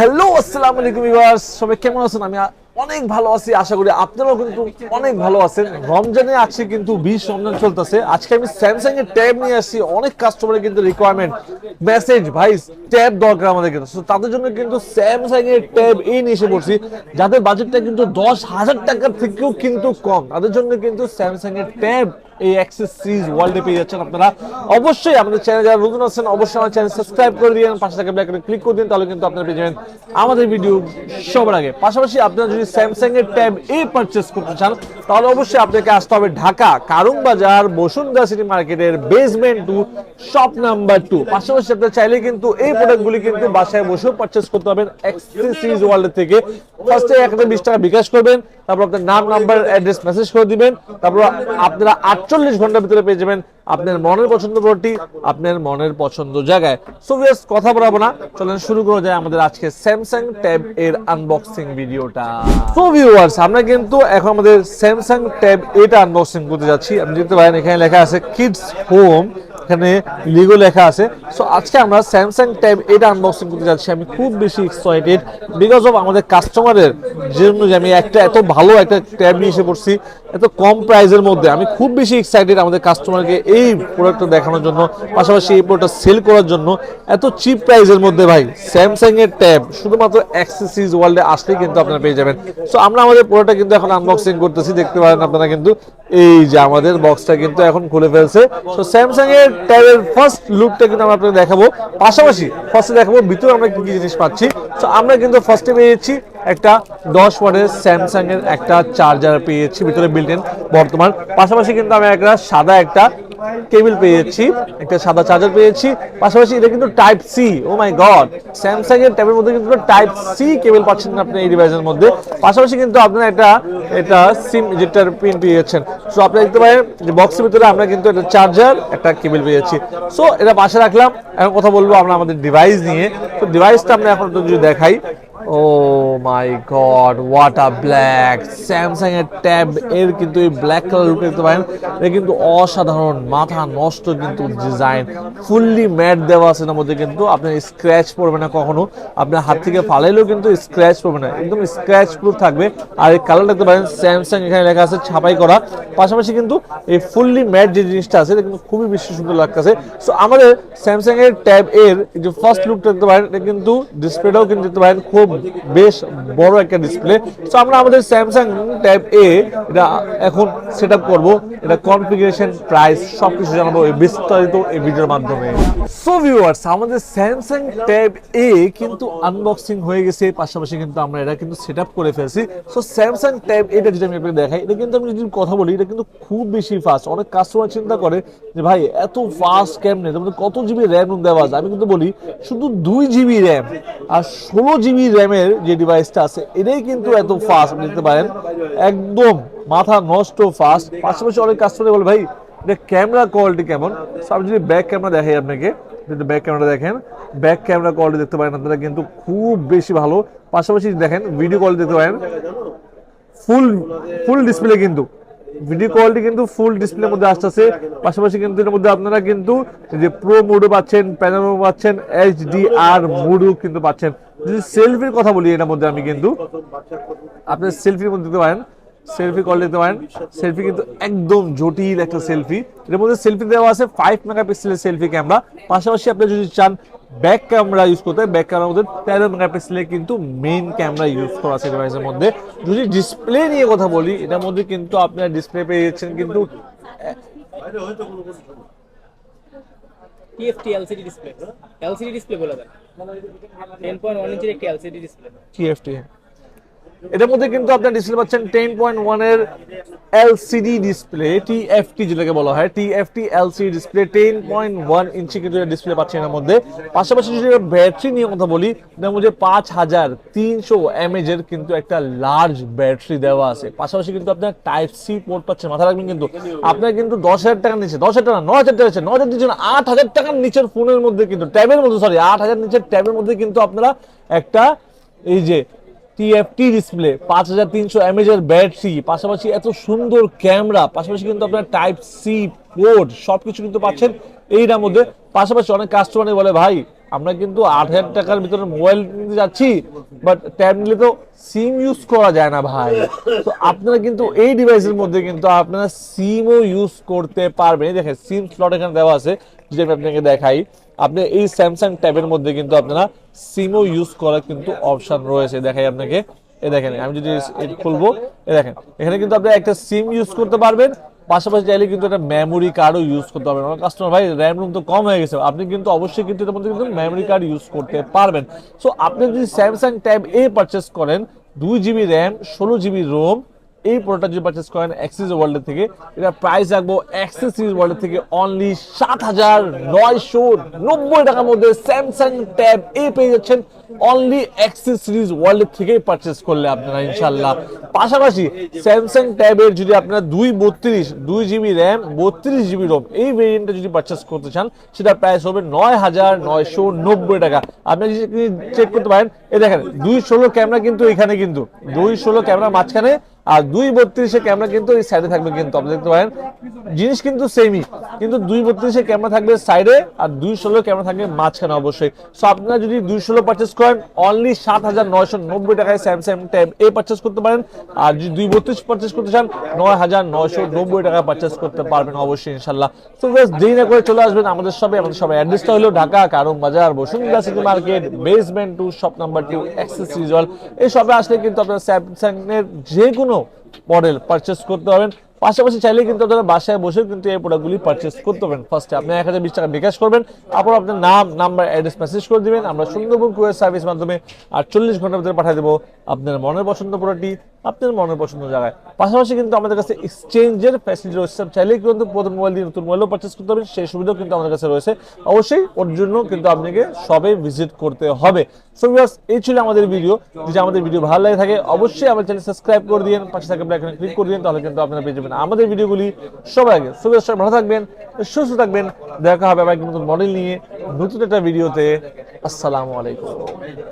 Hello আসসালামু আলাইকুম viewers সবাই কেমন আছেন? আমি অনেক ভালো আছি, আশা করি আপনারাও কিন্তু অনেক ভালো আছেন। রমজানে আছে কিন্তু বিশ রমজান চলতেছে। আজকে আমি স্যামসাং এর ট্যাব নিয়ে আসছি। অনেক কাস্টমারের কিন্তু রিকোয়ারমেন্ট মেসেজ ভাই ট্যাব দরকার আমাদের কিন্তু। তাদের জন্য কিন্তু স্যামসাং এর ট্যাব এই নিয়ে এসে পড়ছি। যাদের বাজেটটা কিন্তু দশ হাজার টাকার থেকেও কিন্তু কম। তাদের জন্য কিন্তু স্যামসাং এর ট্যাব এই অ্যাক্সেস সিরিজ ওয়ার্ল্ডে পেয়ে যাচ্ছেন আপনারা। অবশ্যই আমাদের চ্যানেল যারা নতুন আছেন, অবশ্যই আমার চ্যানেল সাবস্ক্রাইব করে দিন পাশে থাকা ব্ল্যাক ক্লিক করে দিন, তাহলে কিন্তু আপনারা পেয়ে যাবেন আমাদের ভিডিও সবার আগে। পাশাপাশি আপনারা যদি স্যামসাং এর ট্যাব এ পারচেস করতে চান, তাহলে অবশ্যই আপনাকে আসতে হবে ঢাকা কারুং বাজার বসুন্ধরা সিটি মার্কেটের basement two shop number two পাশাপাশি আপনারা চাইলে কিন্তু এই প্রোডাক্টগুলি কিন্তু বাসায় বসেও পারচেস করতে পারবেন অ্যাক্সেস সিরিজ ওয়ার্ল্ড থেকে। ফার্স্টে একটা বিশ টাকা বিকাশ করবেন, তারপর আপনার নাম নাম্বার অ্যাড্রেস মেসেজ করে দিবেন, তারপর আপনারা আটচল্লিশ ঘণ্টার ভিতরে পেয়ে যাবেন আপনার মনের পছন্দ প্রোডাক্টটি আপনার মনের পছন্দ জায়গায়। সো ভিউয়ার্স কথা বলাবো না। চলেন শুরু করা যায় আমাদের আজকে স্যামসাং ট্যাব এর আনবক্সিং ভিডিওটা সো ভিউয়ার্স আমরা কিন্তু এখন আমাদের স্যামসাং ট্যাব এটা আনবক্সিং করতে যাচ্ছি। আপনি দেখতে পারেন, এখানে লেখা আছে কিডস হোম এখানে লিগো লেখা আছে। সো আজকে আমরা স্যামসাং ট্যাব এটা আনবক্সিং করতে যাচ্ছি। আমি খুব বেশি এক্সাইটেড বিকজ অফ আমাদের কাস্টমারের জন্য যে আমি একটা এত ভালো একটা ট্যাব নিয়ে এসে পড়ছি। এত কম প্রাইসের মধ্যে আমি খুব বেশি এক্সাইটেড আমাদের কাস্টমারকে এই প্রোডাক্টটা দেখানোর জন্য, পাশাপাশি এই প্রোডাক্টটা সেল করার জন্য। এত চিপ প্রাইসের মধ্যে ভাই স্যামসাং এর ট্যাব শুধুমাত্র অ্যাক্সেসরিজ ওয়ার্ল্ডে আসলেই কিন্তু আপনারা পেয়ে যাবেন। সো আমরা আমাদের প্রোডাক্টটা কিন্তু এখন আনবক্সিং করতেছি, দেখতে পারেন আপনারা কিন্তু। এই যে আমাদের বক্সটা কিন্তু এখন খুলে ফেলছে। তো স্যামসাং এর ট্যাবের ফার্স্ট লুকটা কিন্তু আমরা আপনাদের দেখাবো। পাশাপাশি ফার্স্টে দেখাবো, ভিতরে আমরা কি কি জিনিস পাচ্ছি। তো আমরা কিন্তু ফার্স্টে পেয়েছি একটা দশ ওয়াটের স্যামসাং এর একটা চার্জার পেয়েছি ভিতরে বিল্ট ইন বর্তমান। পাশাপাশি কিন্তু আমি একটা সাদা একটা কেবল পেয়েছি, একটা সাদা চার্জার পেয়েছি। পাশাপাশি এটা কিন্তু type C oh my god Samsung এর ট্যাবের মধ্যে কিন্তু টাইপ সি কেবল পাচ্ছেন আপনি এই ডিভাইসের মধ্যে। পাশাপাশি কিন্তু আপনারা একটা, এটা সিম যেটার পিন পেয়েছেন। সো আপনি দেখতে পারেন যে বক্সের ভিতরে আমরা কিন্তু একটা চার্জার একটা কেবল পেয়েছি। সো এটা পাশে রাখলাম। এখন কথা বলব আমরা আমাদের ডিভাইস নিয়ে। তো ডিভাইসটা আমরা এখন যদি দেখাই। ও my god what a black Samsung এর ট্যাব এর কিন্তু এই ব্ল্যাক কালার লুক দেখতে কিন্তু অসাধারণ মাথা নষ্ট কিন্তু ডিজাইন ফুললি ম্যাট দেওয়া আছে এর মধ্যে কিন্তু। আপনার স্ক্র্যাচ পড়বে না কখনো। আপনার হাত থেকে ফালাইলেও কিন্তু স্ক্র্যাচ পড়বে না। একদম স্ক্র্যাচ প্রুফ থাকবে। আর এই কালার দেখতে পারেন স্যামসাং এখানে লেখা আছে ছাপাই করা। পাশাপাশি কিন্তু এই ফুললি ম্যাট যে জিনিসটা আছে, এটা কিন্তু খুবই বেশি সুন্দর লাগতেছে। সো আমাদের স্যামসাং এর ট্যাব এর যে ফার্স্ট লুকটা দেখতে পারেন, এটা কিন্তু ডিসপ্লেটাও কিন্তু দেখতে পারেন, খুব বেশ বড় একটা ডিসপ্লে সো আমরা আমাদের স্যামসাং ট্যাব এ এটা এখন সেট আপ করব। এটা কনফিগারেশন প্রাইস সবকিছু জানাব এই বিস্তারিত এই ভিডিওর মাধ্যমে। সো ভিউয়ার্স আমাদের স্যামসাং ট্যাব এ কিন্তু আনবক্সিং হয়ে গেছে। পাশাপাশি কিন্তু আমরা এটা কিন্তু সেট আপ করে ফেলছি। সো স্যামসাং ট্যাব এটা যদি আমি আপনাকে দেখাই, এটা কিন্তু আমি যদি কথা বলি, এটা কিন্তু খুব বেশি ফাস্ট অনেক কাস্টমার চিন্তা করে যে, ভাই, এত ফাস্ট কেমনে? মধ্যে কত জিবি র্যাম দেওয়া আছে আমি কিন্তু বলি, শুধু দুই জিবি র্যাম আর ষোলো জিবি র্যামের যে ডিভাইসটা আছে এটাই কিন্তু এত ফাস্ট দেখতে পারেন? একদম মাথা নষ্ট ফাস্ট পাশাপাশি অনেক কাস্টমার বলে ভাই এটা ক্যামেরা কোয়ালিটি কেমন? আমি যদি ব্যাক ক্যামেরা দেখাই আপনাকে যদি ব্যাক ক্যামেরা দেখেন ব্যাক ক্যামেরা কোয়ালিটি দেখতে পারেন আপনারা কিন্তু খুব বেশি ভালো। পাশাপাশি দেখেন ভিডিও কোয়ালিটি দেখতে পারেন। ফুল ফুল ডিসপ্লে কিন্তু। ভিডিও কোয়ালিটি কিন্তু ফুল ডিসপ্লের মধ্যে আসতেছে। পাশাপাশি কিন্তু এর মধ্যে আপনারা কিন্তু যে প্রো মোডও পাচ্ছেন প্যানোরামা পাচ্ছেন এইচডিআর মোডও কিন্তু পাচ্ছেন। যদি সেলফির কথা বলি, এটার মধ্যে আমি কিন্তু আপনি সেলফির মধ্যে দিতে পারেন, সেলফি কল দিতে পারেন, সেলফি কিন্তু একদম জটিল একটা সেলফি। এর মধ্যে সেলফি দেওয়া আছে ফাইভ মেগাপিক্সেলের সেলফি ক্যামেরা পাশাপাশি আপনি যদি চান ব্যাক ক্যামেরা ইউজ করতে ব্যাক ক্যামেরার মধ্যে তেরো মেগাপিক্সেলের কিন্তু মেইন ক্যামেরা ইউজ করা আছে ডিভাইসের মধ্যে। যদি ডিসপ্লে নিয়ে কথা বলি, এটার মধ্যে কিন্তু আপনার ডিসপ্লে পেয়ে যাচ্ছেন কিন্তু TFT LCD display LCD display বলে দেন। টেন পয়েন্ট ওয়ান ইঞ্চির এলসিডি ডিসপ্লে টিএফটি এটার মধ্যে কিন্তু আপনার ডিসপ্লে পাচ্ছেন টেন পয়েন্ট ওয়ানের এলসিডি ডিসপ্লে টিএফটি যেটাকে বলা হয় TFT LCD display ten point one inch কিন্তু ডিসপ্লে পাচ্ছেন এর মধ্যে। পাশাপাশি যদি ব্যাটারি নিয়ে কথা বলি এটার মধ্যে পাঁচ হাজার তিনশো এমএজ এর কিন্তু একটা লার্জ ব্যাটারি দেওয়া আছে। পাশাপাশি কিন্তু আপনার টাইপ সি পোর্ট পাচ্ছেন মাথা রাখবেন কিন্তু, আপনার কিন্তু দশ হাজার টাকার নিচে, দশ হাজার টাকা ন হাজার টাকা ন হাজার দিচ্ছেন আট হাজার টাকার নিচের ফোনের মধ্যে কিন্তু ট্যাবের মধ্যে সরি আট হাজার নিচের ট্যাবের মধ্যে কিন্তু আপনারা একটা এই যে টিএফটি ডিসপ্লে পাঁচ হাজার তিনশো এমএজ এর ব্যাটারি পাশাপাশি এত সুন্দর ক্যামেরা পাশাপাশি কিন্তু আপনার টাইপ সি পোর্ট সবকিছু কিন্তু পাচ্ছেন এইটার মধ্যে। পাশাপাশি অনেক কাস্টমার বলে, ভাই, আমরা কিন্তু আট হাজার টাকার ভিতরে মোবাইল নিতে যাচ্ছি বাট ট্যাব নিলে তো সিম ইউজ করা যায় না ভাই। তো আপনারা কিন্তু এই ডিভাইসের মধ্যে কিন্তু আপনারা সিমও ইউজ করতে পারবেন। দেখেন সিম স্লট এখানে দেওয়া আছে, যদি আমি আপনাকে দেখাই। আপনি এই স্যামসাং ট্যাবের মধ্যে কিন্তু আপনারা সিমও ইউজ করার কিন্তু অপশন রয়েছে। দেখাই আপনাকে। এ দেখেন, আমি যদি খুলবো, এ দেখেন, এখানে কিন্তু আপনি একটা সিম ইউজ করতে পারবেন। পাশাপাশি চাইলে কিন্তু একটা মেমোরি কার্ডও ইউজ করতে পারবেন। আমার কাস্টমার ভাই র্যাম রুম তো কম হয়ে গেছে। আপনি কিন্তু অবশ্যই কিন্তু এটার মধ্যে কিন্তু মেমোরি কার্ড ইউজ করতে পারবেন। সো আপনি যদি স্যামসাং ট্যাব এ পারচেস করেন, দুই জিবি র্যাম ষোলো জিবি রোম এই প্রোডাক্টটা যদি পারচেস করেন অ্যাক্সিস ওয়ার্ল্ড থেকে, এটা প্রাইস রাখব সিরিজ ওয়ার্ল্ড থেকে অনলি সাত হাজার নয়শো নব্বই টাকার মধ্যে স্যামসাং ট্যাব এ পেয়ে যাচ্ছেন। অনলি সিরিজ পারচেস করলে আপনারা ইনশাল্লাহ পাশাপাশি স্যামসাং ট্যাবের যদি আপনারা দুই বত্রিশ, দুই জিবি র্যাম বত্রিশ জিবি রোম এই ভেরিয়েন্টটা যদি পারচেস করতে চান, সেটা প্রাইস হবে নয় হাজার নয়শো নব্বই টাকা। আপনি চেক করতে পারেন, এই দেখেন, দুই ষোলো ক্যামেরা কিন্তু এখানে কিন্তু, দুই ষোলো ক্যামেরা মাঝখানে আর দুই বত্রিশে ক্যামেরা কিন্তু এই সাইডে থাকবে কিন্তু, আপনি দেখতে পারেন। জিনিস কিন্তু সেমই কিন্তু দুই বত্রিশে ক্যামেরা থাকবে সাইডে আর দুই ষোলো ক্যামেরা থাকবে মাঝখানে অবশ্যই। সো আপনারা যদি দুই ষোলো পারচেস করেন অনলি সাত হাজার নয়শো নব্বই টাকায় স্যামসাং ট্যাব এ পারচেস করতে পারেন। আর যদি দুই বত্রিশ পারচেস করতে চান, নয় হাজার নয়শো নব্বই টাকা পারচেস করতে পারবেন অবশ্যই ইনশাল্লাহ তো বেশ দেরি না করে চলে আসবেন আমাদের সবাই আমাদের সবাই অ্যাড্রেসটা হলো ঢাকা, কারণ বাজার, Bashundhara city market basement two shop number two access Rizal এই শপে আসলে কিন্তু আপনার স্যামসাং এর যে কোনো মডেল পারচেস করতে পারবেন। পাশাপাশি চাইলে কিন্তু আপনারা বাসায় বসেও কিন্তু এই প্রোডাক্টগুলি পারচেস করতে পারেন ফার্স্টে আপনি এক হাজার বিশ টাকা বিকাশ করবেন, তারপর আপনার নাম নাম্বার অ্যাড্রেস মেসেজ করে দিবেন। আমরা সুন্দরবন কুয়ের সার্ভিস মাধ্যমে আটচল্লিশ ঘণ্টার ভিতরে পাঠিয়ে দেবো আপনার মনের পছন্দ প্রোডাক্টটি আপনার মনের পছন্দ জায়গায়। পাশাপাশি কিন্তু আমাদের কাছে এক্সচেঞ্জের ফ্যাসিলিটি রয়েছে। চাইলে কিন্তু প্রথম মোবাইল দিয়ে নতুন মোবাইলও পারচেস করতে পারবেন। সেই সুবিধাও কিন্তু আমাদের কাছে রয়েছে। অবশ্যই ওর জন্য কিন্তু আপনাকে সবে ভিজিট করতে হবে। সো ভিউয়ার্স এই ছিল আমাদের ভিডিও যদি আমাদের ভিডিও ভালো লাগে থাকে, অবশ্যই আমার চ্যানেল সাবস্ক্রাইব করে দিন পাশে থাকা আইকনে ক্লিক করে দিন তাহলে কিন্তু আপনারা পেয়ে যাবেন আমাদের ভিডিওগুলি সবার আগে। সো ভিউয়ার্স ভালো থাকবেন, সুস্থ থাকবেন। দেখা হবে আবার নতুন মডেল নিয়ে নতুন একটা ভিডিওতে আসসালামু আলাইকুম।